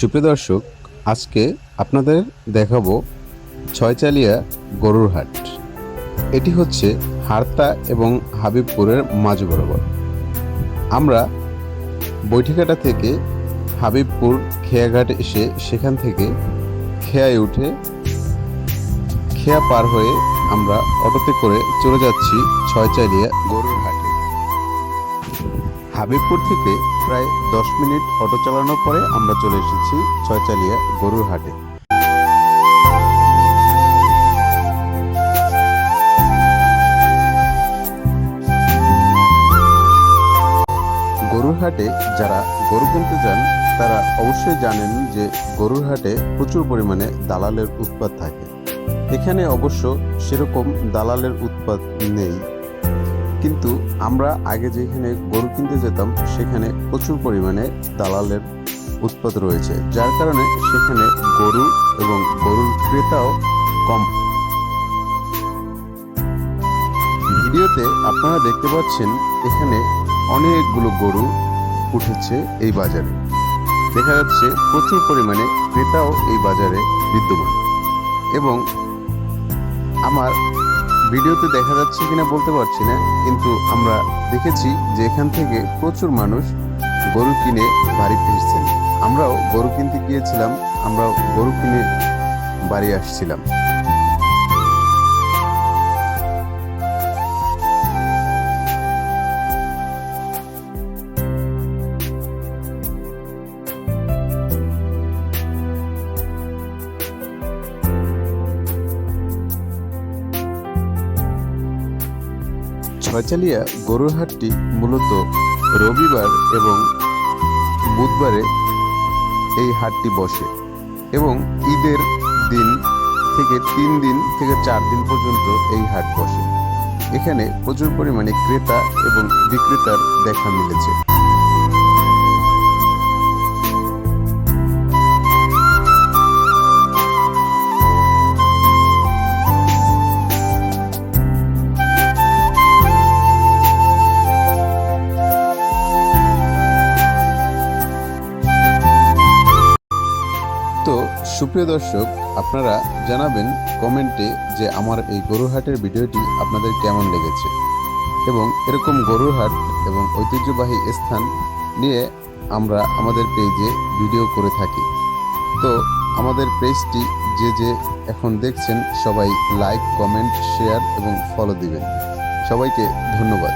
সুপ্রিয় দর্শক, আজকে আপনাদের দেখাবো ছয়চালিয়া গরুর হাট। এটি হচ্ছে হারতা এবং হাবিবপুরের মাঝ বরাবর। আমরা বৈঠিকাটা থেকে হাবিবপুর খেয়াঘাট এসে সেখান থেকে খেয়ায় উঠে খেয়া পার হয়ে আমরা অটোতে করে চলে যাচ্ছি ছয়চালিয়া গরুর হাটে। হাবিবপুর থেকে প্রায় দশ মিনিট অটো চালানোর পরে আমরা চলে এসেছি ছয়চালিয়া গরুর হাটে। হাটে যারা গরু কিনতে যান, তারা অবশ্যই জানেন যে গরুর হাটে প্রচুর পরিমাণে দালালের উৎপাদ থাকে। এখানে অবশ্য সেরকম দালালের উৎপাদ নেই। কিন্তু আমরা আগে যেখানে গরু কিনতে যেতাম, সেখানে প্রচুর পরিমাণে দালালের উৎপাদ রয়েছে। যার কারণে সেখানে গরু এবং গরুর ক্রেতাও কম। ভিডিওতে আপনারা দেখতে পাচ্ছেন, এখানে অনেকগুলো গরু উঠেছে এই বাজারে। দেখা যাচ্ছে প্রচুর পরিমাণে ক্রেতাও এই বাজারে বিদ্যমান। এবং আমার ভিডিওতে দেখা যাচ্ছে কিনা বলতে পারছি না, কিন্তু আমরা দেখেছি যে এখান থেকে প্রচুর মানুষ গরু কিনে বাড়ি ফিরছেন। আমরাও গরু কিনতে গিয়েছিলাম, আমরাও গরু কিনে বাড়ি আসছিলাম। ছয়চালিয়া গরুর হাটটি মূলত রবিবার এবং বুধবারে এই হাটটি বসে এবং ঈদের দিন থেকে তিন দিন থেকে চার দিন পর্যন্ত এই হাট বসে। এখানে প্রচুর পরিমাণে ক্রেতা এবং বিক্রেতার দেখা মিলেছে। সুপ্রিয় দর্শক, আপনারা জানাবেন কমেন্টে যে আমার এই গরুহাটের ভিডিওটি আপনাদের কেমন লেগেছে এবং এরকম গরুহাট এবং ঐতিহ্যবাহী স্থান নিয়ে আমরা আমাদের পেজে ভিডিও করে থাকি। তো আমাদের পেজটি যে যে এখন দেখছেন, সবাই লাইক, কমেন্ট, শেয়ার এবং ফলো দিবেন। সবাইকে ধন্যবাদ।